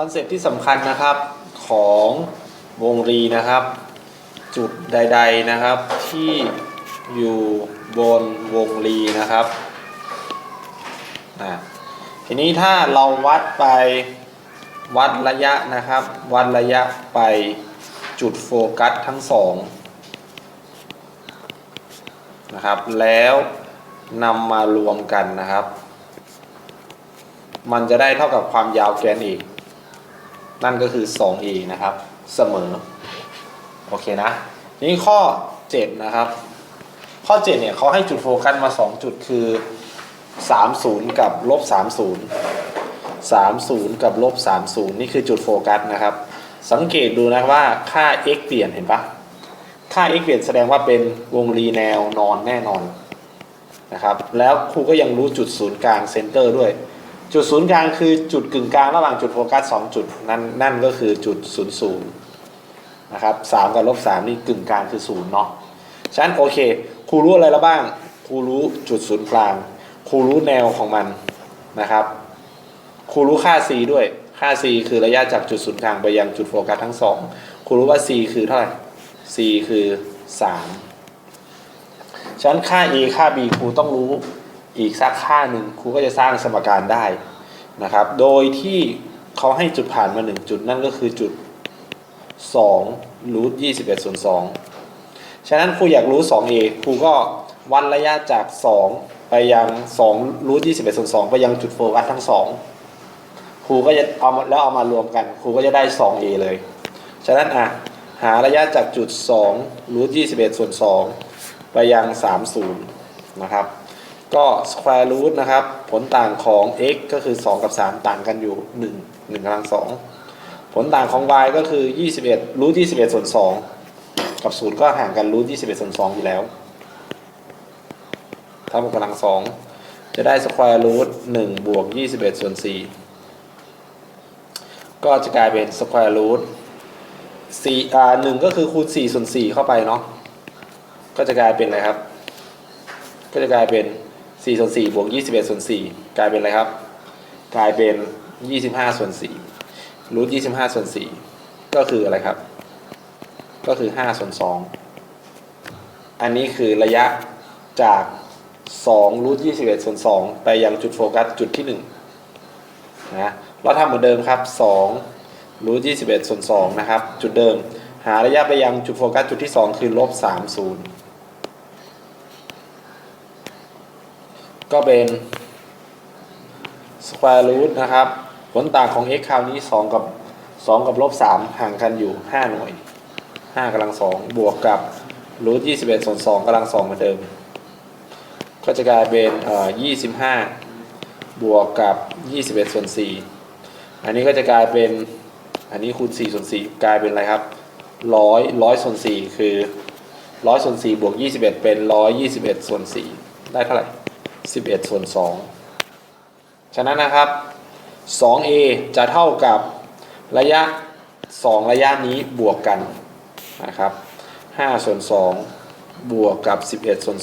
คอนเซปที่สำคัญนะครับของวงรีนะครับ จุดใด ๆนะครับ ที่อยู่บนวงรีนะครับอะทีนี้ถ้าเราวัดไปวัดระยะนะครับ วัดระยะไปจุดโฟกัสทั้งสองนะครับ แล้วนำมารวมกันนะครับ มันจะได้เท่ากับความยาวแกนอีก นั่นก็คือ 2a นะครับ เสมอ โอเคนะ นี่ข้อ 7 นะครับ ข้อ 7 เนี่ยเขาให้จุดโฟกัสมา 2 จุดคือ 30 กับลบ30 30 กับลบ30 นี่คือจุดโฟกัสนะครับ สังเกตดูนะว่าค่า x เปลี่ยนเห็นปะค่า x เปลี่ยนแสดงว่าเป็นวงรีแนวนอนแน่นอนนะครับ แล้วครูก็ยังรู้จุดศูนย์กลางเซนเตอร์ด้วย จุดศูนย์กลางคือจุดกึ่งกลางระหว่างจุดโฟกัสสองจุดนั่นนั่นก็คือจุดศูนย์ศูนย์นะครับสามกับลบสามนี่กึ่งกลางคือศูนย์เนาะฉะนั้นโอเคครูรู้อะไรแล้วบ้างครูรู้จุดศูนย์กลางครูรู้แนวของมันนะครับครูรู้ค่า c ด้วยค่า c คือระยะจากจุดศูนย์กลางไปยังจุดโฟกัสทั้งสองครูรู้ว่า c คือเท่าไหร่ c คือสามฉะนั้นค่า a ค่า b ครูต้องรู้ อีกสักค่าหนึ่งครูก็จะสร้างสมการได้นะครับ โดยที่เขาให้จุดผ่านมา 1 จุดนั่นก็คือจุด2รูท21ส่วน2ฉะนั้นครูอยากรู้ 2a ครูก็วัดระยะจาก 2 ไปยัง2รูท21ส่วน2ไปยังจุดโฟกัสทั้ง 2 ครูก็จะเอามาแล้วเอามารวมกัน ครูก็จะได้ 2a เลย ฉะนั้นอะหาระยะจากจุด2รูท21ส่วน2ไปยัง 30 นะครับ ก็ square root นะครับ ผลต่างของ x ก็คือ 2 กับ 3 ต่างกันอยู่ 1 1กำลัง2ผลต่างของ y ก็คือ 21รูท21 ส่วน 2 กับ 0 ก็ห่างกันรูท21 ส่วน 2 อยู่แล้วเท่ากับกำลัง 2 จะได้ square root 1บวก 21 ส่วน 4 ก็จะกลายเป็น square root 4อ่า1ก็คือคูณ 4 ส่วน 4 เข้าไปเนาะ ก็จะกลายเป็นอะไรครับ ก็จะกลายเป็น 4ส่วน4บวก21ส่วน4กลายเป็นอะไรครับ กลายเป็น 25ส่วน4รูท25ส่วน4ก็คืออะไรครับ ก็คือ5ส่วน2อันนี้คือระยะจาก2รูท21ส่วน2ไปยังจุดโฟกัสจุดที่1นะเราทำเหมือนเดิมครับ2รูท21ส่วน2นะครับ จุดเดิม หาระยะไปยังจุดโฟกัสจุดที่ 2 คือลบ30 ก็เป็น square root นะครับ ผลต่างของ x คราวนี้ 2 กับ 2 กับลบ3ห่างกันอยู่ 5 หน่วย5กำลัง2บวกกับ root 21ส่วน2กำลัง2เหมือนเดิม ก็จะกลายเป็นเอ่อ25บวกกับ21ส่วน4อันนี้ก็จะกลายเป็นอันนี้คูณ4ส่วน4กลายเป็นอะไรครับ100 100ส่วน4คือ100ส่วน4บวก21เป็น121ส่วน4ได้เท่าไหร่ 11 ส่วน 2 ฉะนั้นนะครับ 2a จะเท่ากับระยะ 2 ระยะนี้บวกกันนะครับ 5 ส่วน 2 บวกกับ 11 ส่วน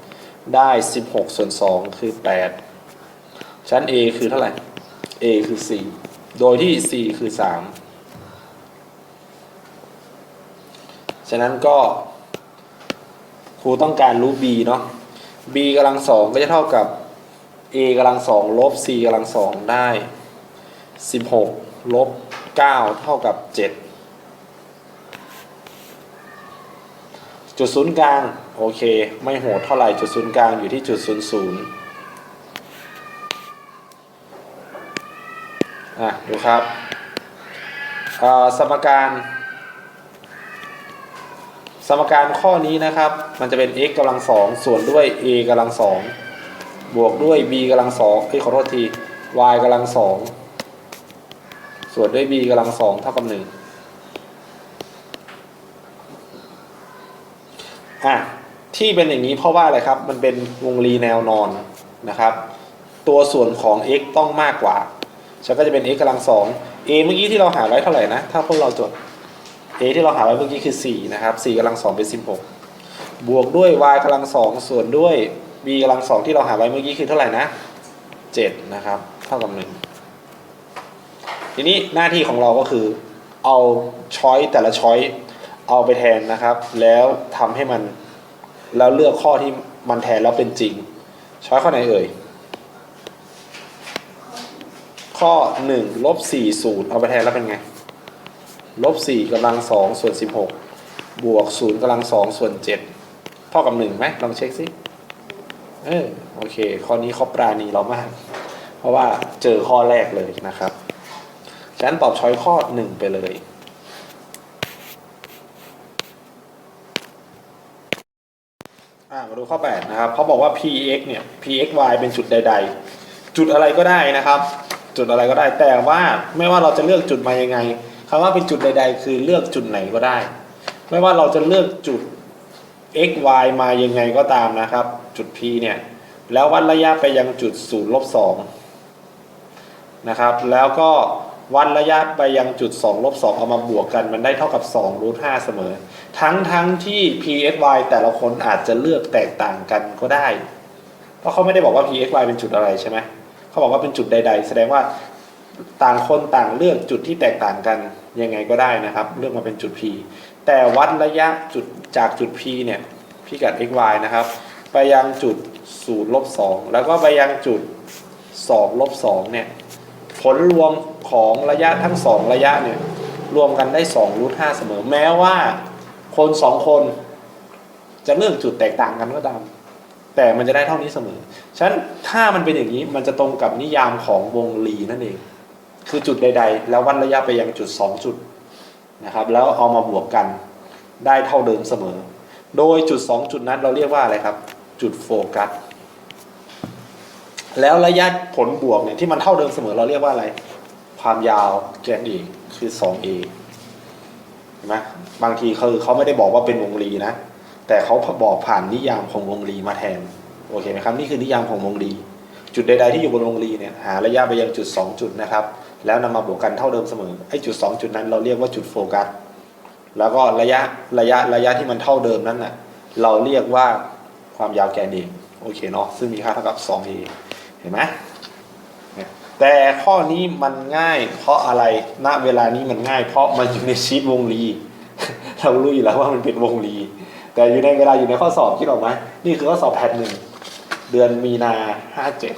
2 ได้ 16 ส่วน 2 คือ 8 ชั้น a คือเท่าไหร่ a คือ 4 โดยที่ c คือ 3 ฉะนั้นก็ครูต้องการรู้ b เนาะ b กำลังสองก็จะเท่ากับ a กำลังสองลบ c กำลังสองได้ 16ลบ9เท่ากับ 7 จุดศูนย์กลาง โอเค ไม่โหดเท่าไหร่จุดศูนย์กลางอยู่ที่จุดศูนย์ศูนย์อะ ดูครับ สมการ สมการข้อนี้นะครับ มันจะเป็น x กำลังสองส่วนด้วย a กำลังสองบวกด้วย b กำลังสองเอ้ยขอโทษที y กำลังสองส่วนด้วย b กำลังสองเท่ากับหนึ่งอะที่เป็นอย่างนี้เพราะว่าอะไรครับ มันเป็นวงรีแนวนอนนะครับ ตัวส่วนของ x ต้องมากกว่าฉันก็จะเป็น x กำลังสอง a เมื่อกี้ที่เราหาไว้เท่าไหร่นะ ถ้าพวกเราจด a ที่เราหาไว้เมื่อกี้คือ 4 นะครับ4กำลัง2เป็น 16 บวกด้วย y กำลัง2ส่วนด้วย b กำลัง2ที่เราหาไว้เมื่อกี้คือเท่าไหร่นะ 7 นะครับ เท่ากับ 1 ทีนี้หน้าที่ของเราก็คือ เอาช้อยแต่ละช้อยเอาไปแทนนะครับ แล้วทำให้มัน แล้วเลือกข้อที่มันแทนแล้วเป็นจริง ช้อยข้อไหนเอ่ยข้อ1ลบ4ศูนย์เอาไปแทนแล้วเป็นไง ลบ4กำลัง2ส่วน 16 บวก0กำลัง2ส่วน 7 เท่ากับ1ไหมลองเช็คสิเออโอเค ข้อนี้เขาปราณีเรามาก เพราะว่าเจอข้อแรกเลยนะครับฉะนั้นตอบช้อยข้อ 1 ไปเลยอ่ามาดูข้อ 8 นะครับเขาบอกว่า px เนี่ย pxy เป็นจุดใด ๆ จุดอะไรก็ได้นะครับ จุดอะไรก็ได้แต่ว่าไม่ว่าเราจะเลือกจุดมายังไง คำว่าเป็นจุดใด ๆ คือเลือกจุดไหนก็ได้ ไม่ว่าเราจะเลือกจุด x y มายังไงก็ตามนะครับ จุด p เนี่ยแล้ววัดระยะไปยังจุด0ลบ2นะครับแล้วก็วัดระยะไปยังจุด2ลบ2เอามาบวกกัน มันได้เท่ากับ2รูท5เสมอ ทั้งทั้งที่ p x y แต่ละคนอาจจะเลือกแตกต่างกันก็ได้ เพราะเขาไม่ได้บอกว่า p x y เป็นจุดอะไรใช่ไหมเขาบอกว่าเป็นจุดใด ๆ แสดงว่าต่างคนต่างเลือกจุดที่แตกต่างกัน ยังไงก็ได้นะครับ เลือกมาเป็นจุด p แต่วัดระยะจุดจากจุด p เนี่ยพิกัด x y นะครับ ไปยังจุด0ลบ2แล้วก็ไปยังจุด2ลบ2เนี่ยผลรวมของระยะทั้งสองระยะเนี่ยรวมกันได้2รูท5เสมอ แม้ว่าคนสองคนจะเลือกจุดแตกต่างกันก็ตาม แต่มันจะได้เท่านี้เสมอ ฉะนั้นถ้ามันเป็นอย่างนี้มันจะตรงกับนิยามของวงรีนั่นเอง คือจุดใด ๆ แล้ววัดระยะไปยังจุด 2 จุดนะครับแล้วเอามาบวกกันได้เท่าเดิมเสมอ โดยจุด 2 จุดนั้นเราเรียกว่าอะไรครับ จุดโฟกัสแล้วระยะผลบวกเนี่ยที่มันเท่าเดิมเสมอเราเรียกว่าอะไร ความยาวแกนอีคือ 2a เห็นไหมบางทีคือเขาไม่ได้บอกว่าเป็นวงรีนะ แต่เขาบอกผ่านนิยามของวงรีมาแทนโอเคไหมครับนี่คือนิยามของวงรี จุดใดๆที่อยู่บนวงรีเนี่ยหาระยะไปยังจุด 2 จุดนะครับ แล้วนำมาบวกกันเท่าเดิมเสมอไอ้จุด 2 จุดนั้นเราเรียกว่าจุดโฟกัสแล้วก็ระยะระยะระยะที่มันเท่าเดิมนั้นน่ะเราเรียกว่าความยาวแกนเองโอเคเนาะซึ่งมีค่าเท่ากับ 2a เห็นไหมแต่ข้อนี้มันง่ายเพราะอะไรณเวลานี้มันง่าย เพราะมันอยู่ในชีตวงรีเรารู้อยู่แล้วว่ามันเป็นวงรี แต่อยู่ในเวลาอยู่ในข้อสอบคิดออกไหมนี่คือข้อสอบแพทหนึ่งเดือนมีนาห้าเจ็ด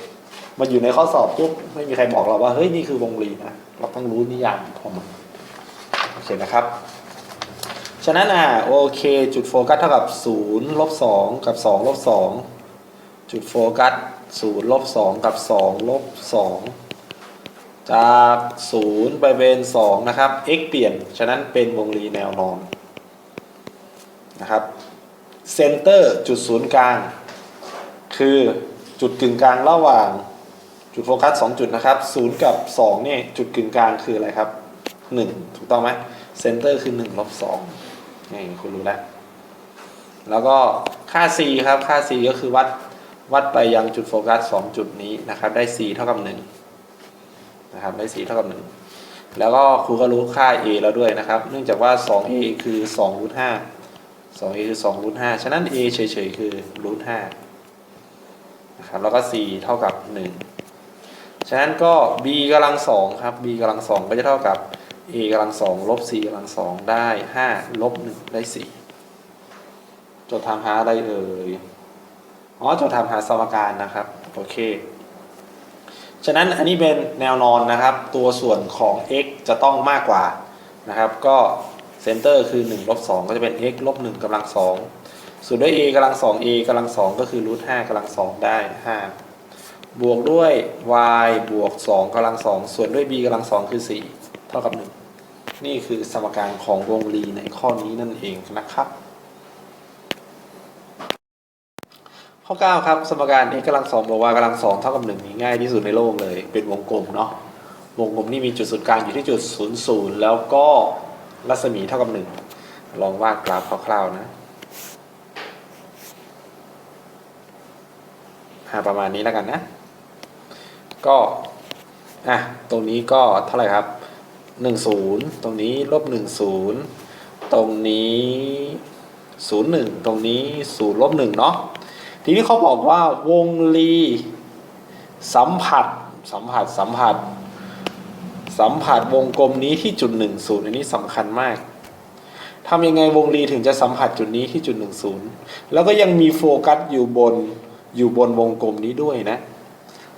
มันอยู่ในข้อสอบปุ๊บไม่มีใครบอกเราว่าเฮ้ยนี่คือวงรีนะเราต้องรู้นิยามของมันโอเคนะครับ ฉะนั้นอะโอเค จุดโฟกัสเท่ากับ0ลบ2กับ2ลบ2จุดโฟกัส0ลบ2กับ2ลบ2จาก0ไปเป็น2นะครับ x เปลี่ยน ฉะนั้นเป็นวงรีแนวนอนนะครับเซนเตอร์จุดศูนย์กลาง คือจุดกึ่งกลางระหว่าง จุดโฟกัส2จุดนะครับ0กับ2เนี่ยจุดกึ่งกลางคืออะไรครับ 1 ถูกต้องไหมเซนเตอร์คือ1ลบ2นี่คุณรู้แล้ว แล้วก็ค่า c ครับค่า c ก็คือวัดวัดไปยังจุดโฟกัส2จุดนี้นะครับ ได้ c เท่ากับ1นะครับได้ c เท่ากับ 1 แล้วก็ครูก็รู้ค่า a แล้วด้วยนะครับ เนื่องจากว่า 2a คือ2รูท5 2a คือ2รูท5ฉะนั้น a เฉยๆคือรูท5นะครับแล้วก็ c เท่ากับ 1 ฉะนั้นก็ b กำลัง2ครับ b กำลัง2ก็จะเท่ากับ a กำลัง2ลบ c กำลัง2ได้5ลบ1ได้4จทย์ถามหาอะไรเอ่ยอ๋อจทย์ถามหาสมการนะครับ โอเค ฉะนั้นอันนี้เป็นแนวนอนนะครับ ตัวส่วนของ x จะต้องมากกว่านะครับ ก็เซนเตอร์คือ1ลบ2ก็จะเป็น x ลบ1กำลัง2ส่วนด้วย a กำลัง2 a กำลัง2ก็คือรูท5กำลัง2ได้5 บวกด้วย y บวก 2กำลัง 2 ส่วนด้วย b กำลัง 2 คือ 4 เท่ากับ 1 นี่คือสมการของวงรีในข้อนี้นั่นเองนะครับ ข้อ 9 ครับสมการ x กำลัง 2 บวก y กำลัง 2 เท่ากับ 1 นี่ง่ายที่สุดในโลกเลย เป็นวงกลมเนาะ วงกลมนี่มีจุดศูนย์กลางอยู่ที่จุด 0 0 แล้วก็รัศมีเท่ากับ 1 ลองวาดกราฟคร่าวๆนะหาประมาณนี้แล้วกันนะ ก็อะตรงนี้ก็เท่าไหร่ครับ 1 0 ตรงนี้ลบ1 0 ตรงนี้ 0 1 ตรงนี้0ลบ1เนาะทีนี้เขาบอกว่าวงรีสัมผัสสัมผัสสัมผัส สัมผัสวงกลมนี้ที่จุดหนึ่งศูนย์อันนี้สำคัญมากทำยังไงวงรีถึงจะสัมผัสจุดนี้ที่จุดหนึ่งศูนย์แล้วก็ยังมีโฟกัสอยู่บนอยู่บนวงกลมนี้ด้วยนะ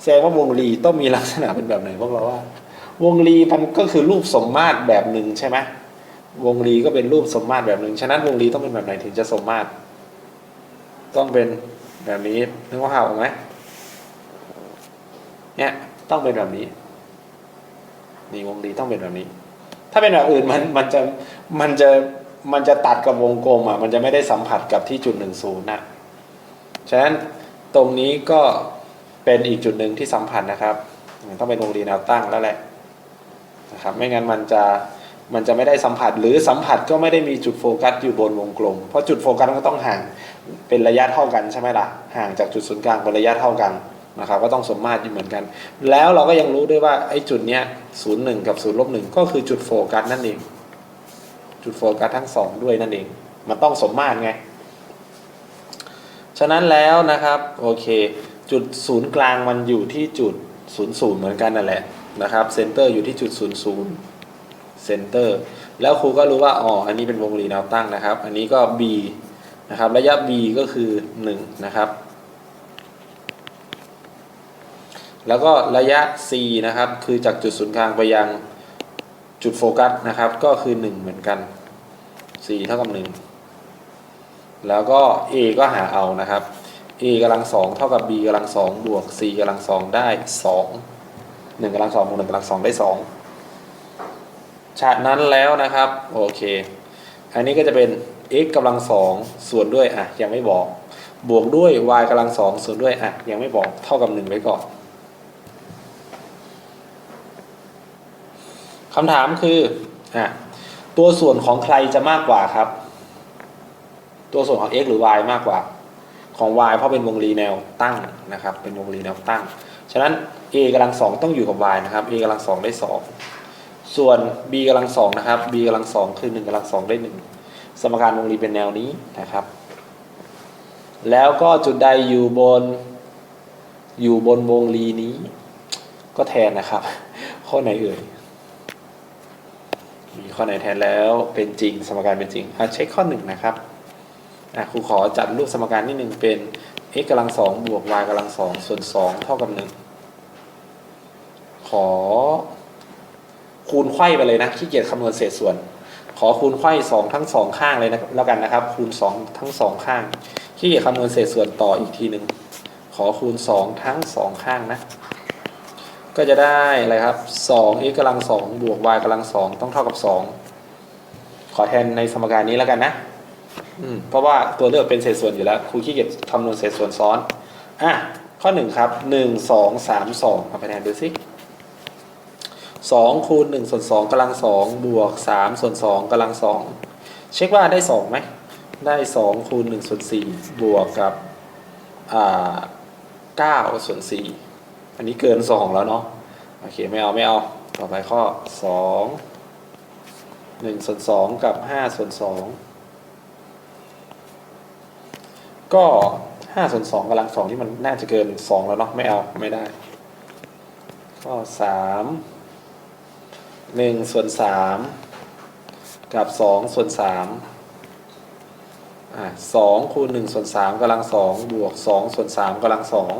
แสดงว่าวงรีต้องมีลักษณะเป็นแบบไหนเพวกเราว่า วงรีมันก็คือรูปสมมาตรแบบหนึ่งใช่ไหมวงรีก็เป็นรูปสมมาตรแบบหนึ่งฉะนั้นวงรีต้องเป็นแบบไหนถึงจะสมมาตร ต้องเป็นแบบนี้นึกว่าข่าวไหมเนี่ยต้องเป็นแบบนี้นี่วงรีต้องเป็นแบบนี้ ถ้าเป็นแบบอื่นมันมันจะมันจะมันจะตัดกับวงกลมอะมันจะไม่ได้สัมผัสกับที่จุดหนึ่งศูนย์นะฉะนั้นตรงนี้ก็ เป็นอีกจุดหนึ่งที่สัมผัสนะครับ ต้องเป็นวงรีแนวตั้งแล้วแหละนะครับไม่งั้นมันจะมันจะไม่ได้สัมผัสหรือสัมผัสก็ไม่ได้มีจุดโฟกัสอยู่บนวงกลม เพราะจุดโฟกัสมันก็ต้องห่างเป็นระยะเท่ากันใช่ไหมล่ะห่างจากจุดศูนย์กลางเป็นระยะเท่ากันนะครับก็ต้องสมมาตรอยู่เหมือนกัน แล้วเราก็ยังรู้ด้วยว่าไอ้จุดเนี้ยศูนย์หนึ่งกับศูนย์ลบหนึ่งก็คือจุดโฟกัสนั่นเองจุดโฟกัสทั้งสองด้วยนั่นเอง มันต้องสมมาตรไง ฉะนั้นแล้วนะครับ โอเค จุดศูนย์กลางมันอยู่ที่จุดศูนย์ศูนย์เหมือนกันนั่นแหละนะครับเซนเตอร์อยู่ที่จุดศูนย์ศูนย์เซนเตอร์แล้วครูก็รู้ว่าอ๋ออันนี้เป็นวงรีแนวตั้งนะครับ อันนี้ก็ b นะครับระยะ b ก็คือ1นะครับแล้วก็ระยะ c นะครับคือจากจุดศูนย์กลางไปยังจุดโฟกัสนะครับก็คือ 1 เหมือนกัน c เท่ากับ 1 แล้วก็ a ก็หาเอานะครับ a กำลังสองเท่ากับ b กำลังสองบวก c กำลังสองได้สองหนึ่งกำลังสองบวกหนึ่งกำลังสองได้สองฉากนั้นแล้วนะครับโอเค อันนี้ก็จะเป็น x กำลังสองส่วนด้วยอะยังไม่บอก บวกด้วย y กำลังสองส่วนด้วยอะยังไม่บอกเท่ากับหนึ่งไว้ก่อนคำถามคืออะตัวส่วนของใครจะมากกว่าครับ ตัวส่วนของ x หรือ y มากกว่า ของ y เพราะเป็นวงรีแนวตั้งนะครับ เป็นวงรีแนวตั้ง ฉะนั้น a กำลังสองต้องอยู่กับ y นะครับ a กำลังสองได้สองส่วน b กำลังสองนะครับ b กำลังสองคือหนึ่งกำลังสองได้หนึ่งสมการวงรีเป็นแนวนี้นะครับ แล้วก็จุดใดอยู่บนอยู่บนวงรีนี้ ก็แทนนะครับ ข้อไหนเอ่ยมีข้อไหนแทนแล้วเป็นจริง สมการเป็นจริงเช็คข้อหนึ่งนะครับ อะครูขอจัดรูปสมการที่หนึ่งเป็น x กำลังสองบวก y กำลังสองส่วนสองเท่ากับหนึ่งขอคูณไขว้ไปเลยนะขี้เกียจคำนวณเศษส่วน ขอคูณไขว้สองทั้งสองข้างเลยนะแล้วกันนะครับ คูณสองทั้งสองข้างขี้เกียจคำนวณเศษส่วนต่ออีกทีหนึ่งขอคูณสองทั้งสองข้างนะก็จะได้อะไรครับสอง x กำลังสองบวก y กำลังสองต้องเท่ากับสองขอแทนในสมการนี้แล้วกันนะ เพราะว่าตัวเลือกเป็นเศษส่วนอยู่แล้วครูขี้เกียจคำนวณเศษส่วนซ้อนอะข้อหนึ่งครับหนึ่งสองสามสองเอาไปแทนดูสิสองคูณหนึ่งส่วนสองกำลังสองบวกสามส่วนสองกำลังสองเช็คว่าได้สองไหมได้สองคูณหนึ่งส่วนสี่บวกกับอ่าเก้าส่วนสี่อันนี้เกินสองแล้วเนาะโอเคไม่เอาไม่เอาต่อไปข้อสองหนึ่งส่วนสองกับห้าส่วนสอง ก็ห้าส่วนสองกำลังสองที่มันน่าจะเกินสองแล้วเนาะไม่เอาไม่ได้ข้อสามหนึ่งส่วนสามกับสองส่วนสามอะสองคูณหนึ่งส่วนสามกำลังสองบวกสองส่วนสามกำลังสอง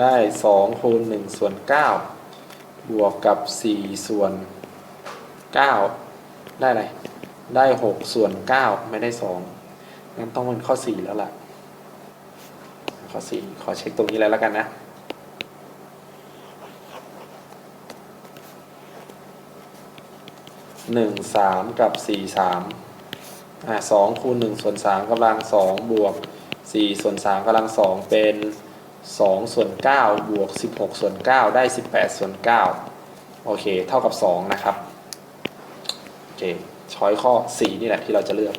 ได้สองคูณหนึ่งส่วนเก้าบวกกับสี่ส่วนเก้าได้อะไรได้หกส่วนเก้าไม่ได้สอง งั้นต้องเป็นข้อ4แล้วล่ะ ข้อ4ขอเช็คตรงนี้แล้วแล้วกันนะหนึ่งสามกับสี่สามอ่าสองคูณหนึ่งส่วนสามกำลังสองบวกสี่ส่วนสามกำลังสองเป็นสองส่วนเก้าบวกสิบหกส่วนเก้าได้สิบแปดส่วนเก้าโอเค เท่ากับสองนะครับ โอเคช้อยข้อสี่นี่แหละที่เราจะเลือก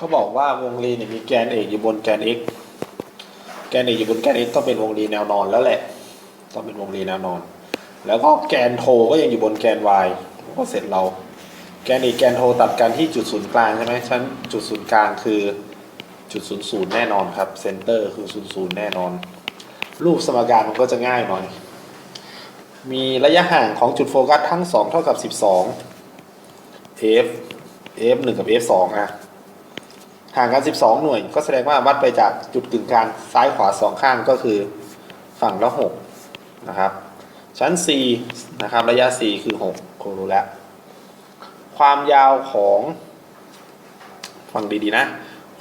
เขาบอกว่าวงรีเนี่ยมีแกนเอกอยู่บนแกน x แกนเอกอยู่บนแกน x ต้องเป็นวงรีแนวนอนแล้วแหละ ต้องเป็นวงรีแนวนอน แล้วก็แกนโทก็ยังอยู่บนแกน y ก็เสร็จเรา แกนเอกแกนโทตัดกันที่จุดศูนย์กลางใช่ไหมฉันจุดศูนย์กลางคือจุดศูนย์ศูนย์แน่นอนครับเซนเตอร์คือศูนย์ศูนย์แน่นอน รูปสมการมันก็จะง่ายหน่อย มีระยะห่างของจุดโฟกัสทั้ง 2 เท่ากับ 12 f f 1กับ f 2อะ ห่างกัน 12 หน่วย ก็แสดงว่าวัดไปจากจุดกึ่งกลางซ้ายขวาสองข้างก็คือฝั่งละ6นะครับ ชั้น c นะครับระยะ c คือ6คงรู้แล้ว ความยาวของฟังดีๆนะ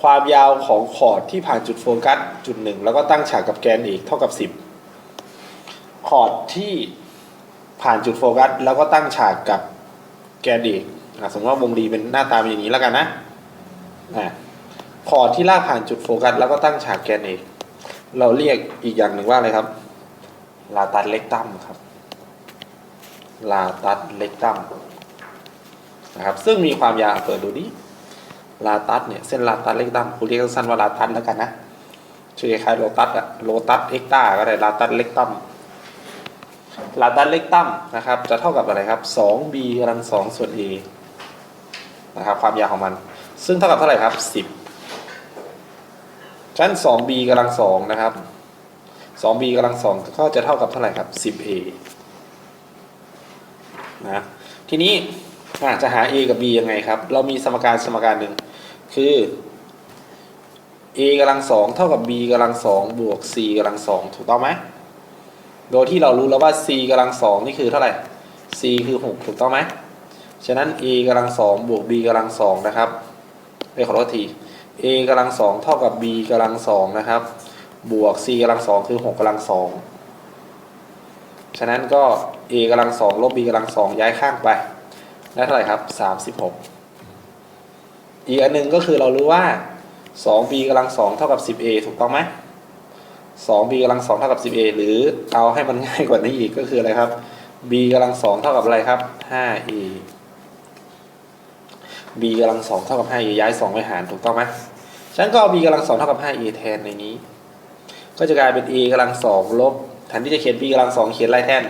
ความยาวของคอดที่ผ่านจุดโฟกัสจุดหนึ่งแล้วก็ตั้งฉากกับแกนอีกเท่ากับ 10คอดที่ผ่านจุดโฟกัสแล้วก็ตั้งฉากกับแกนอีกสมมติว่าวงรีเป็นหน้าตาเป็นอย่างนี้แล้วกันนะอะ คอร์ดที่ลากผ่านจุดโฟกัสแล้วก็ตั้งฉากแกนเอกเราเรียกอีกอย่างหนึ่งว่าอะไรครับ ลาตัสเล็กตัมครับ ลาตัสเล็กตัมนะครับ ซึ่งมีความยาวเปิดดูดิลาตัสเนี่ยเส้นลาตัสเล็กตัมคุณเรียกสั้นว่าลาตัสแล้วกันนะชื่อคล้ายโลตัสอะโลตัสเอ็กตาก็ได้ลาตัสเล็กตัมลาตัสเล็กตัมนะครับ จะเท่ากับอะไรครับ 2b กำลัง2ส่วน a นะครับ ความยาวของมัน ซึ่งเท่ากับเท่าไหร่ครับ 10 ชั้น 2b กำลัง2นะครับ 2b กำลัง2ก็จะเท่ากับเท่าไหร่ครับ 10a นะทีนี้อะจะหา a กับ b ยังไงครับ เรามีสมการสมการหนึ่งคือ a กำลังสองเท่ากับ b กำลังสองบวก c กำลังสองถูกต้องไหมโดยที่เรารู้แล้วว่า c กำลังสองนี่คือเท่าไหร่ c คือ 6 ถูกต้องไหมฉะนั้น a กำลังสองบวก b กำลังสองนะครับไปขอโทษที a กำลังสองเท่ากับ b กำลังสองนะครับ บวก c กำลังสองคือ 6กำลังสองฉะนั้นก็ a กำลังสองลบ b กำลังสองย้ายข้างไปได้เท่าไหร่ครับ 36 อีกอันหนึ่งก็คือเรารู้ว่า 2b กำลัง2เท่ากับ 10a ถูกต้องไหม 2b กำลัง2เท่ากับ 10a หรือเอาให้มันง่ายกว่านี้อีกก็คืออะไรครับ b กำลัง2เท่ากับอะไรครับ 5a b กำลัง2เท่ากับ 5a ย้าย2ไปหารถูกต้องไหมฉันก็เอา b กำลัง2เท่ากับ 5a แทนในนี้ ก็จะกลายเป็น a กำลัง2ลบแทนที่จะเขียน b กำลัง2เขียนอะไรแทน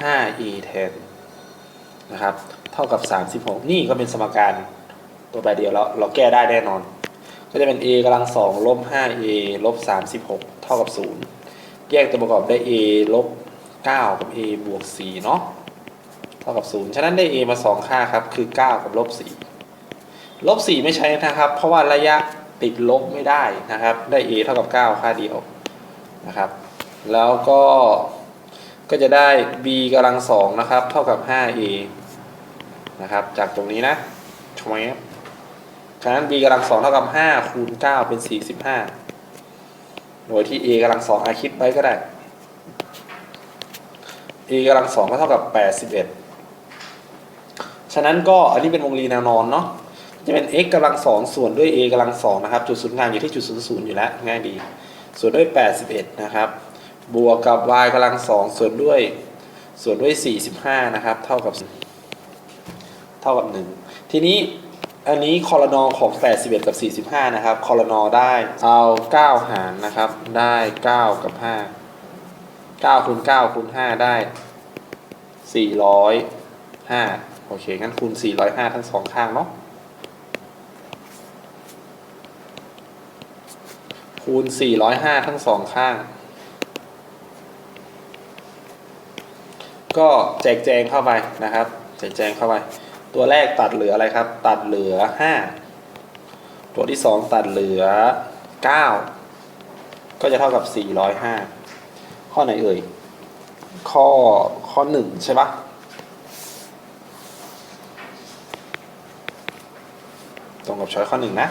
5a แทนนะครับเท่ากับ36นี่ก็เป็นสมการตัวแปรเดียวแล้วเราแก้ได้แน่นอน ก็จะเป็น a กำลัง2ลบ 5a ลบ36เท่ากับ0แยกตัวประกอบได้ a ลบ9กับ a บวก4เนาะเท่ากับ 0 ฉะนั้นได้ a มา 2 ค่าครับ คือ 9 กับลบ4 ลบ4ไม่ใช้นะครับ เพราะว่าระยะติดลบไม่ได้นะครับ ได้ a เท่ากับ 9 ค่าเดียวนะครับ แล้วก็ก็จะได้ b กำลัง2นะครับ เท่ากับ 5a นะครับ จากตรงนี้นะชมครับฉะนั้น b กำลัง2เท่ากับ 5 คูณ 9 เป็น 45 โดยที่ a กำลัง2อาคิดไว้ก็ได้ a กำลัง2ก็เท่ากับ 81 ฉะนั้นก็อันนี้เป็นวงรีแนวนอนเนาะ จะเป็น x กำลัง2ส่วนด้วย a กำลัง2นะครับ จุดศูนย์กลางอยู่ที่จุด00อยู่แล้วง่ายดี ส่วนด้วย 81 นะครับ บวกกับ y กำลัง2ส่วนด้วยส่วนด้วย 45 นะครับ เท่ากับ เท่ากับ 1 ทีนี้อันนี้คอรนอของ 81 กับ 45 นะครับ คอรนอได้เอา 9 หารนะครับ ได้ 9 กับ 5 9คูณ9คูณ5 ได้ 405 โอเค งั้นคูณ 405 ทั้งสองข้างเนาะ คูณ 405 ทั้งสองข้าง ก็แจกแจงเข้าไปนะครับ แจกแจงเข้าไป ตัวแรกตัดเหลืออะไรครับ ตัดเหลือ 5 ตัวที่ 2 ตัดเหลือ 9 ก็จะเท่ากับ 405 ข้อไหนเอ่ย ข้อข้อ 1 ใช่ปะตรงกับช้อยข้อ 1 นะ